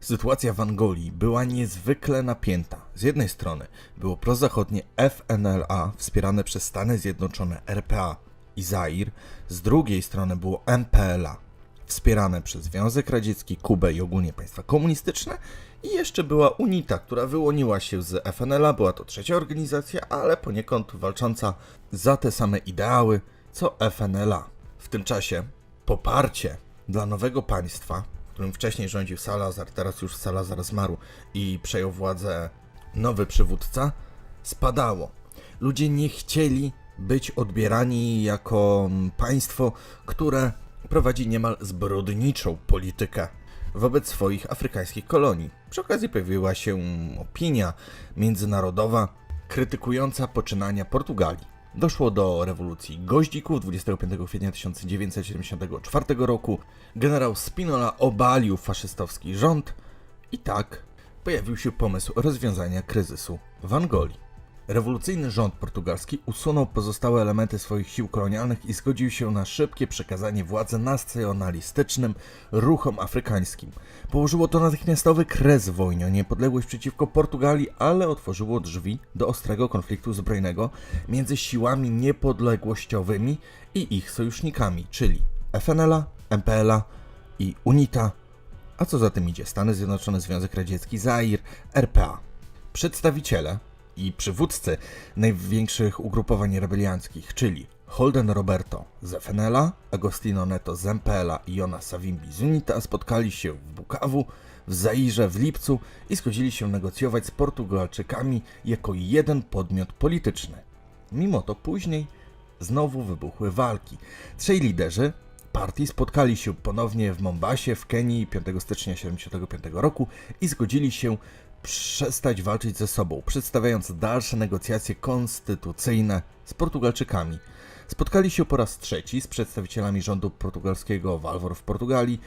Sytuacja w Angolii była niezwykle napięta. Z jednej strony było prozachodnie FNLA wspierane przez Stany Zjednoczone RPA i Zair, z drugiej strony było MPLA wspierane przez Związek Radziecki, Kubę i ogólnie państwa komunistyczne i jeszcze była UNITA, która wyłoniła się z FNLA, była to trzecia organizacja, ale poniekąd walcząca za te same ideały co FNLA. W tym czasie poparcie dla nowego państwa, którym wcześniej rządził Salazar, teraz już Salazar zmarł i przejął władzę nowy przywódca, spadało. Ludzie nie chcieli być odbierani jako państwo, które prowadzi niemal zbrodniczą politykę wobec swoich afrykańskich kolonii. Przy okazji pojawiła się opinia międzynarodowa krytykująca poczynania Portugalii. Doszło do rewolucji goździków 25 kwietnia 1974 roku. Generał Spinola obalił faszystowski rząd i tak pojawił się pomysł rozwiązania kryzysu w Angolii. Rewolucyjny rząd portugalski usunął pozostałe elementy swoich sił kolonialnych i zgodził się na szybkie przekazanie władzy nacjonalistycznym ruchom afrykańskim. Położyło to natychmiastowy kres wojnie o niepodległość przeciwko Portugalii, ale otworzyło drzwi do ostrego konfliktu zbrojnego między siłami niepodległościowymi i ich sojusznikami, czyli FNLA, MPLA i UNITA, a co za tym idzie Stany Zjednoczone, Związek Radziecki, Zair, RPA. Przedstawiciele i przywódcy największych ugrupowań rebelianckich, czyli Holden Roberto z FNL-a, Agostino Neto z MPL-a i Jonas Savimbi z UNITA spotkali się w Bukawu, w Zairze w lipcu i zgodzili się negocjować z Portugalczykami jako jeden podmiot polityczny. Mimo to później znowu wybuchły walki. Trzej liderzy partii spotkali się ponownie w Mombasie w Kenii 5 stycznia 1975 roku i zgodzili się przestać walczyć ze sobą, przedstawiając dalsze negocjacje konstytucyjne z Portugalczykami. Spotkali się po raz trzeci z przedstawicielami rządu portugalskiego w Alvor w Portugalii.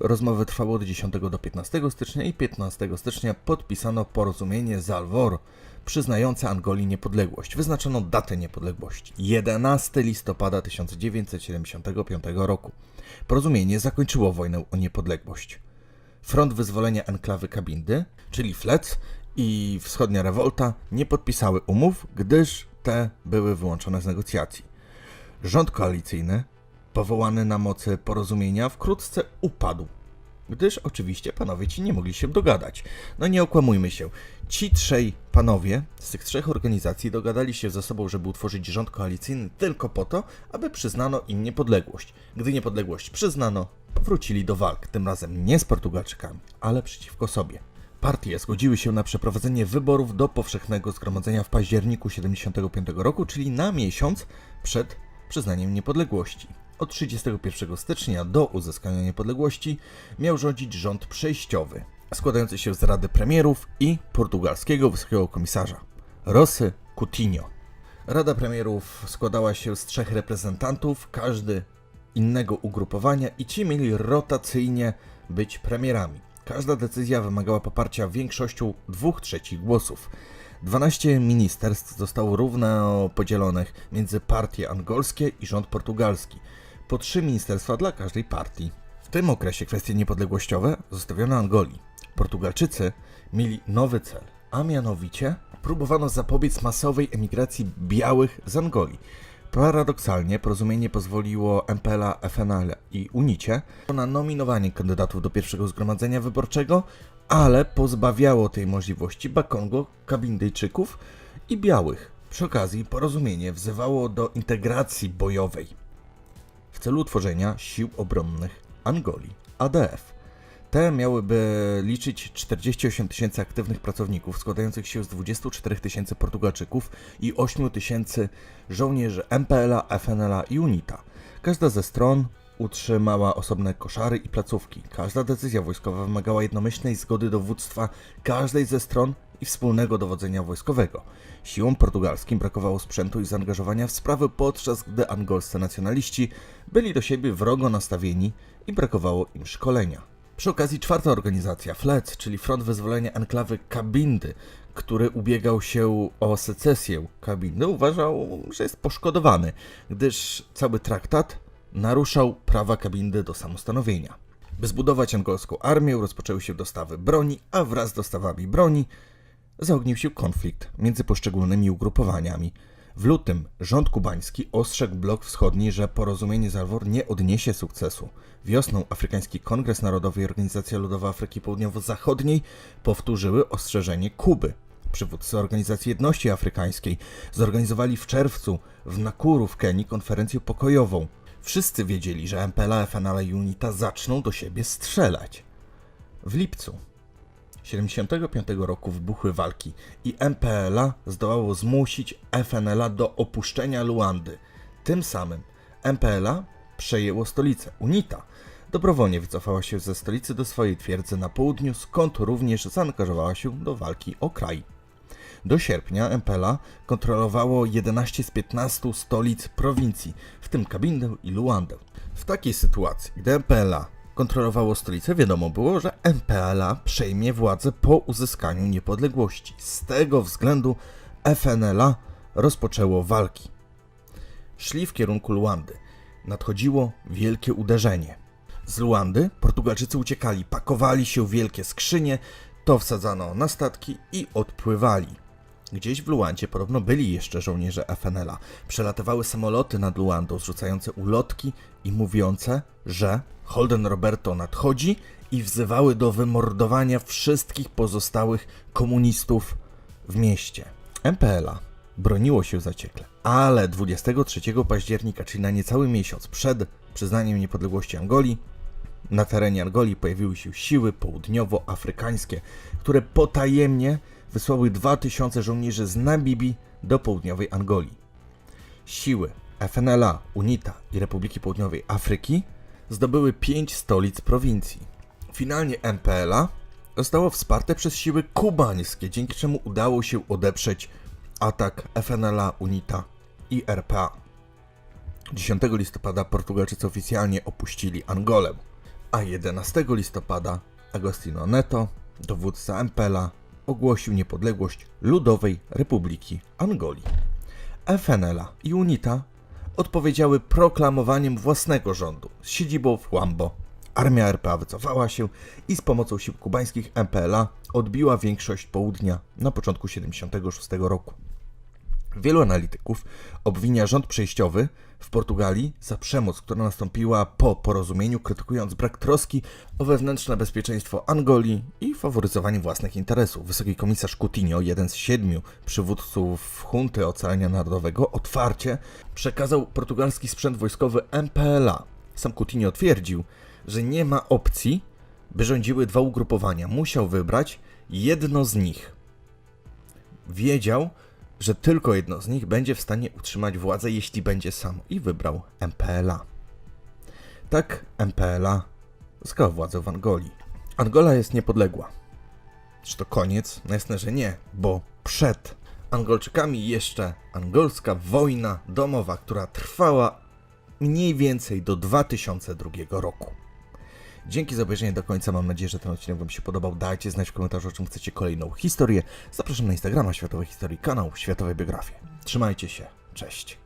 Rozmowy trwały od 10 do 15 stycznia i 15 stycznia podpisano porozumienie z Alvor przyznające Angolii niepodległość. Wyznaczono datę niepodległości 11 listopada 1975 roku. Porozumienie zakończyło wojnę o niepodległość. Front Wyzwolenia Enklawy Kabindy, czyli FLEC i Wschodnia Rewolta nie podpisały umów, gdyż te były wyłączone z negocjacji. Rząd koalicyjny, powołany na mocy porozumienia, wkrótce upadł, gdyż oczywiście panowie ci nie mogli się dogadać. No nie okłamujmy się, ci trzej panowie z tych trzech organizacji dogadali się ze sobą, żeby utworzyć rząd koalicyjny tylko po to, aby przyznano im niepodległość. Gdy niepodległość przyznano, wrócili do walk, tym razem nie z Portugalczykami, ale przeciwko sobie. Partie zgodziły się na przeprowadzenie wyborów do powszechnego zgromadzenia w październiku 75 roku, czyli na miesiąc przed przyznaniem niepodległości. Od 31 stycznia do uzyskania niepodległości miał rządzić rząd przejściowy, składający się z Rady Premierów i portugalskiego wysokiego komisarza Rosy Coutinho. Rada Premierów składała się z trzech reprezentantów, każdy innego ugrupowania i ci mieli rotacyjnie być premierami. Każda decyzja wymagała poparcia większością dwóch trzecich głosów. 12 ministerstw zostało równo podzielonych między partie angolskie i rząd portugalski. Po trzy ministerstwa dla każdej partii. W tym okresie kwestie niepodległościowe zostawiono Angolii. Portugalczycy mieli nowy cel, a mianowicie próbowano zapobiec masowej emigracji białych z Angolii. Paradoksalnie porozumienie pozwoliło MPLA, FNL i UNICie na nominowanie kandydatów do pierwszego zgromadzenia wyborczego, ale pozbawiało tej możliwości Bakongo, Kabindyjczyków i białych. Przy okazji porozumienie wzywało do integracji bojowej celu utworzenia sił obronnych Angolii, ADF. Te miałyby liczyć 48 tysięcy aktywnych pracowników, składających się z 24 tysięcy Portugalczyków i 8 tysięcy żołnierzy MPLA, FNLA i UNITA. Każda ze stron utrzymała osobne koszary i placówki. Każda decyzja wojskowa wymagała jednomyślnej zgody dowództwa każdej ze stron i wspólnego dowodzenia wojskowego. Siłom portugalskim brakowało sprzętu i zaangażowania w sprawy, podczas gdy angolscy nacjonaliści byli do siebie wrogo nastawieni i brakowało im szkolenia. Przy okazji czwarta organizacja, FLEC, czyli Front Wyzwolenia Enklawy Kabindy, który ubiegał się o secesję Kabindy, uważał, że jest poszkodowany, gdyż cały traktat naruszał prawa Kabindy do samostanowienia. By zbudować angolską armię, rozpoczęły się dostawy broni, a wraz z dostawami broni zaognił się konflikt między poszczególnymi ugrupowaniami. W lutym rząd kubański ostrzegł blok wschodni, że porozumienie z Alwor nie odniesie sukcesu. Wiosną Afrykański Kongres Narodowy i Organizacja Ludowa Afryki Południowo-Zachodniej powtórzyły ostrzeżenie Kuby. Przywódcy Organizacji Jedności Afrykańskiej zorganizowali w czerwcu w Nakuru w Kenii konferencję pokojową. Wszyscy wiedzieli, że MPLA, FNL i UNITA zaczną do siebie strzelać. W lipcu 75 roku wybuchły walki i MPLA zdołało zmusić FNLA do opuszczenia Luandy. Tym samym MPLA przejęło stolicę. UNITA dobrowolnie wycofała się ze stolicy do swojej twierdzy na południu, skąd również zaangażowała się do walki o kraj. Do sierpnia MPLA kontrolowało 11 z 15 stolic prowincji, w tym Kabindę i Luandę. W takiej sytuacji, gdy MPLA kontrolowało stolicę, wiadomo było, że MPLA przejmie władzę po uzyskaniu niepodległości. Z tego względu FNLA rozpoczęło walki. Szli w kierunku Luandy. Nadchodziło wielkie uderzenie. Z Luandy Portugalczycy uciekali, pakowali się w wielkie skrzynie, to wsadzano na statki i odpływali. Gdzieś w Luandzie podobno byli jeszcze żołnierze FNL-a. Przelatywały samoloty nad Luandą, zrzucające ulotki i mówiące, że Holden Roberto nadchodzi i wzywały do wymordowania wszystkich pozostałych komunistów w mieście. MPLA broniło się zaciekle, ale 23 października, czyli na niecały miesiąc przed przyznaniem niepodległości Angolii, na terenie Angolii pojawiły się siły południowoafrykańskie, które potajemnie wysłały 2000 żołnierzy z Namibii do południowej Angolii. Siły FNLA, UNITA i Republiki Południowej Afryki zdobyły pięć stolic prowincji. Finalnie MPLA zostało wsparte przez siły kubańskie, dzięki czemu udało się odeprzeć atak FNLA, UNITA i RPA. 10 listopada Portugalczycy oficjalnie opuścili Angolę, a 11 listopada Agostino Neto, dowódca MPLA, ogłosił niepodległość Ludowej Republiki Angolii. FNLA i UNITA odpowiedziały proklamowaniem własnego rządu z siedzibą w Huambo. Armia RPA wycofała się i z pomocą sił kubańskich MPLA odbiła większość południa na początku 76 roku. Wielu analityków obwinia rząd przejściowy w Portugalii za przemoc, która nastąpiła po porozumieniu, krytykując brak troski o wewnętrzne bezpieczeństwo Angolii i faworyzowanie własnych interesów. Wysoki komisarz Coutinho, jeden z siedmiu przywódców Hunty Ocalenia Narodowego, otwarcie przekazał portugalski sprzęt wojskowy MPLA. Sam Coutinho twierdził, że nie ma opcji, by rządziły dwa ugrupowania. Musiał wybrać jedno z nich. Wiedział, że tylko jedno z nich będzie w stanie utrzymać władzę, jeśli będzie sam i wybrał MPLA. Tak MPLA zyskał władzę w Angolii. Angola jest niepodległa. Czy to koniec? No jasne, że nie, bo przed Angolczykami jeszcze angolska wojna domowa, która trwała mniej więcej do 2002 roku. Dzięki za obejrzenie do końca. Mam nadzieję, że ten odcinek Wam się podobał. Dajcie znać w komentarzu, o czym chcecie kolejną historię. Zapraszam na Instagrama Światowej Historii, kanał Światowej Biografii. Trzymajcie się. Cześć.